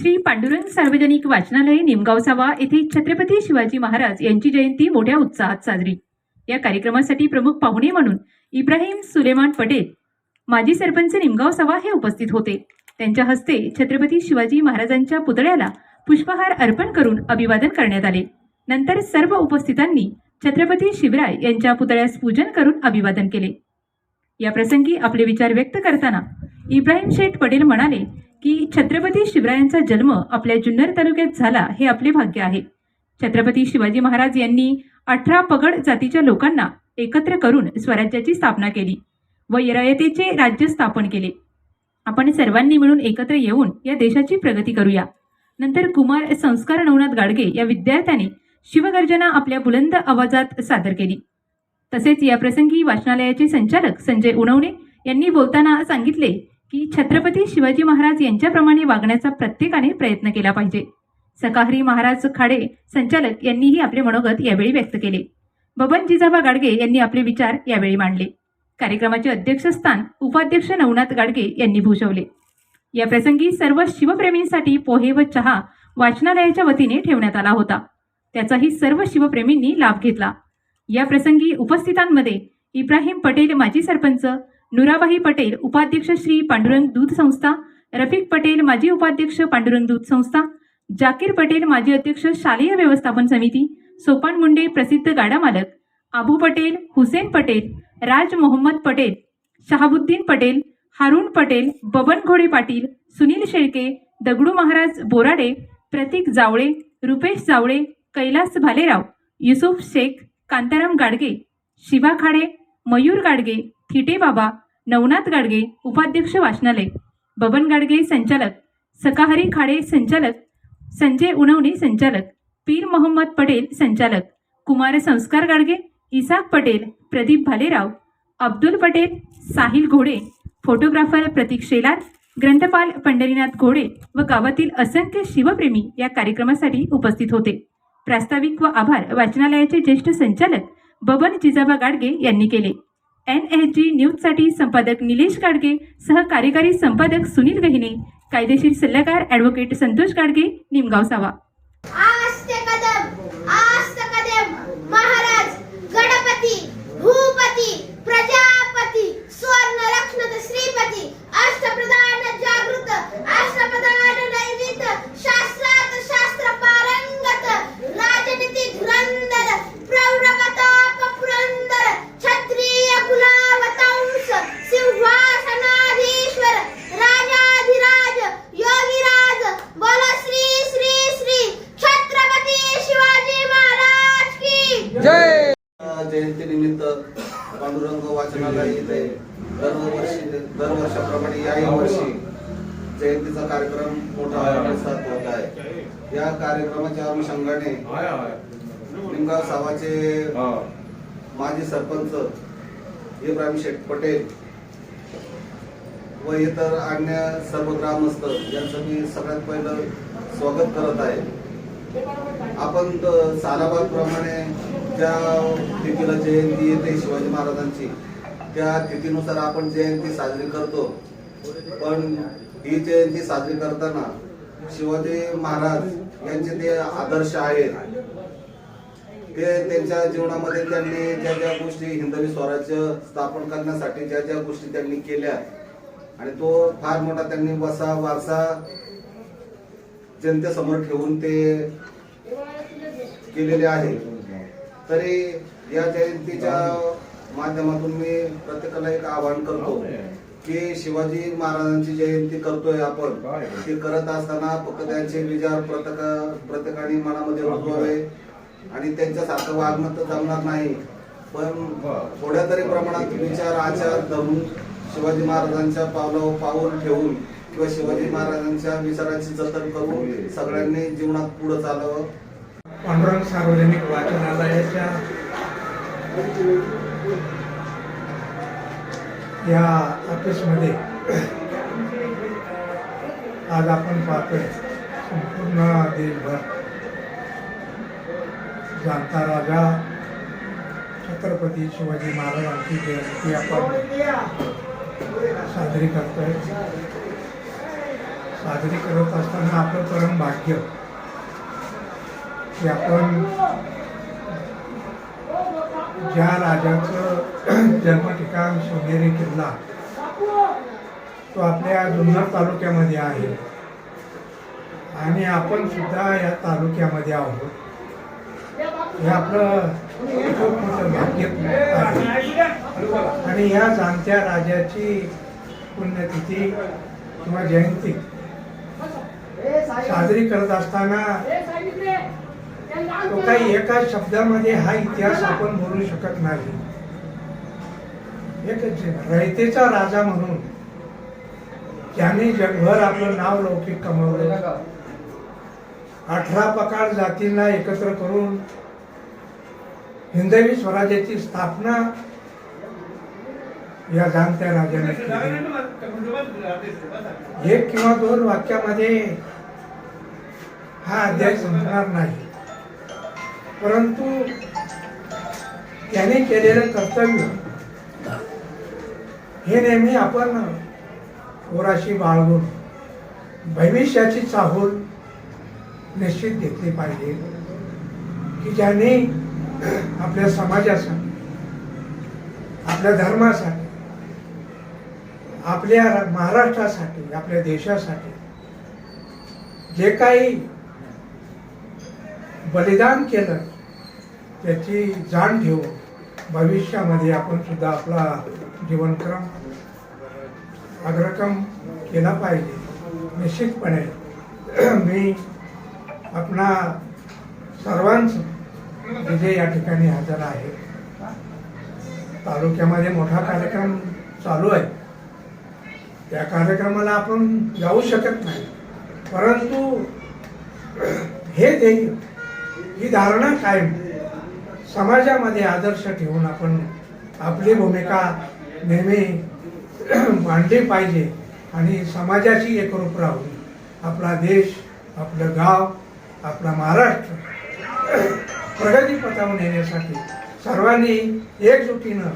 श्री पांडुरंग सार्वजनिक वाचनालय निमगाव सावा येथे छत्रपती शिवाजी महाराज यांची जयंती मोठ्या उत्साहात साजरी. या कार्यक्रमासाठी प्रमुख पाहुणे म्हणून इब्राहिम सुलेमान पटेल माजी सरपंच निमगाव सावा हे उपस्थित होते. त्यांच्या हस्ते छत्रपती शिवाजी महाराजांच्या पुतळ्याला पुष्पहार अर्पण करून अभिवादन करण्यात आले. नंतर सर्व उपस्थितांनी छत्रपती शिवराय यांच्या पुतळ्यास पूजन करून अभिवादन केले. या प्रसंगी आपले विचार व्यक्त करताना इब्राहिम शेठ पटेल म्हणाले की छत्रपती शिवरायांचा जन्म आपल्या जुन्नर तालुक्यात झाला हे आपले भाग्य आहे. छत्रपती शिवाजी महाराज यांनी अठरा पगड जातीच्या लोकांना एकत्र करून स्वराज्याची स्थापना केली व रयतेचे राज्य स्थापन केले. आपण सर्वांनी मिळून एकत्र येऊन या देशाची प्रगती करूया. नंतर कुमार संस्कार नवनाथ गाडगे या विद्यार्थ्याने शिवगर्जना आपल्या बुलंद आवाजात सादर केली. तसेच या प्रसंगी वाचनालयाचे संचालक संजय उणवणे यांनी बोलताना सांगितले की छत्रपती शिवाजी महाराज यांच्याप्रमाणे वागण्याचा प्रत्येकाने प्रयत्न केला पाहिजे. सकाहरी महाराज खाडे संचालक यांनीही आपले मनोगत यावेळी व्यक्त केले. बबन जिजाबा गाडगे यांनी आपले विचार यावेळी मांडले. कार्यक्रमाचे अध्यक्षस्थान उपाध्यक्ष नवनाथ गाडगे यांनी भूषवले. या प्रसंगी सर्व शिवप्रेमींसाठी पोहे व चहा वाचनालयाच्या वतीने ठेवण्यात आला होता. त्याचाही सर्व शिवप्रेमींनी लाभ घेतला. या प्रसंगी उपस्थितांमध्ये इब्राहिम पटेल माजी सरपंच नुराबाई पटेल उपाध्यक्ष श्री पांडुरंग दूध संस्था रफिक पटेल माजी उपाध्यक्ष पांडुरंग दूध संस्था जाकीर पटेल माजी अध्यक्ष शालेय व्यवस्थापन समिती सोपान मुंडे प्रसिद्ध गाडा मालक आबू पटेल हुसेन पटेल राज मोहम्मद पटेल शहाबुद्दीन पटेल हारून पटेल बबन घोडे पाटील सुनील शेळके दगडू महाराज बोराडे प्रतीक जावळे रुपेश जावळे कैलास भालेराव युसुफ शेख कांताराम गाडगे शिवा खाडे मयूर गाडगे थिटे बाबा नवनाथ गाडगे उपाध्यक्ष वाचनालय. बबन गाडगे संचालक. सकाहरी खाडे संचालक. संजय उणवणे संचालक. पीर मोहम्मद पटेल संचालक. कुमार संस्कार गाडगे इसाक पटेल प्रदीप भालेराव. अब्दुल पटेल साहिल घोडे. फोटोग्राफर प्रतीक शेलार. ग्रंथपाल पंढरीनाथ घोडे व गावातील असंख्य शिवप्रेमी या कार्यक्रमासाठी उपस्थित होते. प्रास्ताविक व आभार वाचनालयाचे ज्येष्ठ संचालक बबन जिजाबा गाडगे यांनी केले. एन एच जी न्यूजसाठी संपादक निलेश गाडगे सह कार्यकारी संपादक सुनील गहिने कायदेशीर सल्लागार ॲडव्होकेट संतोष गाडगे निमगाव सावा जय! जयंतीनिमित्त पांडुरंग वाचनालय इथे दरवर्षी दरवर्षाप्रमाणे याही वर्षी जयंतीचा कार्यक्रम मोठा प्रतिसाद होत आहे. या कार्यक्रमाच्या अनुषंगाने निमगाव सावाचे माजी सरपंच इब्राहिम शेख पटेल व इतर अन्य सर्व ग्रामस्थ यांचं मी सगळ्यात पहिलं स्वागत करत आहे. आपण सालाबाद प्रमाणे ज्या तिथीला जयंती येते शिवाजी महाराजांची. त्या तिथीनुसार आपण जयंती साजरी करतो. पण ही जयंती साजरी करताना शिवाजी महाराज यांचे ते आदर्श आहेत. ते त्यांच्या जीवनामध्ये त्यांनी ज्या ज्या गोष्टी हिंदवी स्वराज्य स्थापन करण्यासाठी ज्या ज्या गोष्टी त्यांनी केल्या आणि तो फार मोठा त्यांनी वसा वारसा जनतेसमोर ठेवून ते केलेले आहे. तरी या जयंतीच्या माध्यमातून मी प्रत्येकाला एक आवाहन करतो की शिवाजी महाराजांची जयंती करतोय आपण. ती करत असताना फक्त त्यांचे विचार प्रत्येक प्रत्येकाने मनामध्ये रुजवावे. आणि त्यांच्यासारखं वागणं तर जमणार नाही. पण थोड्या तरी प्रमाणात विचार आचार धरून शिवाजी महाराजांच्या पावलावर पाऊल ठेवून किंवा शिवाजी महाराजांच्या विचारांची जतन करून सगळ्यांनी जीवनात पुढे चालावं. पांडुरंग सार्वजनिक वाचनालयाच्या या ऑफिसमध्ये आज आपण पाहतोय संपूर्ण देशभर जाणता राजा छत्रपती शिवाजी महाराजांची जयंती आपण साजरी करतोय साजरी करत असताना आपलं परम भाग्य की आपण ज्या राजाचं जन्म ठिकाण किल्ला तो आपल्या जुन्नर तालुक्यामध्ये आहे. आणि आपण सुद्धा या तालुक्यामध्ये आहोत. हे आपलं खूप मोठं भाग्य आहे. आणि या जाणत्या राजाची पुण्यतिथी किंवा जयंती साजरी करत असताना तो काही एका शब्दामध्ये हा इतिहास आपण बोलू शकत नाही. एकच रयतेचा राजा म्हणून त्याने जगभर आपलं नाव लौकिक कमवलं. अठरा पकाळ जातींना एकत्र करून हिंदवी स्वराज्याची स्थापना या जाणत्या राजाने केली. एक किंवा दोन वाक्यामध्ये हा अध्याय संपणार नाही. परंतु त्याने केलेलं कर्तव्य हे नेहमी आपण थोराशी बाळगून भविष्याची चाहूल निश्चित घेतली पाहिजे की ज्याने आपल्या समाजासाठी आपल्या धर्मासाठी आपल्या महाराष्ट्रासाठी आपल्या देशासाठी जे काही बलिदान केलं त्याची जाण ठेवून भविष्यामध्ये आपण सुद्धा आपला जीवनक्रम अग्रक्रम केला पाहिजे. निश्चितपणे मी आपणा सर्वांचं जे या ठिकाणी हजर आहे. तालुक्यामध्ये मोठा कार्यक्रम चालू आहे. त्या कार्यक्रमाला आपण जाऊ शकत नाही. परंतु हे ध्येय ही धारणा कायम समाजामध्ये आदर्श ठेवून आपण आपली भूमिका नेहमी मांडली पाहिजे आणि समाजाची एकरूप राहून आपला देश आपलं गाव आपला महाराष्ट्र प्रगतीपथावर नेण्यासाठी सर्वांनी एकजुटीनं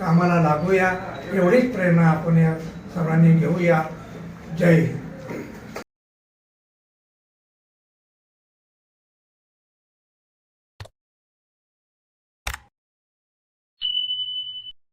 कामाला लागूया. एवढीच प्रेरणा आपण या सर्वांनी घेऊया. जय हिंद.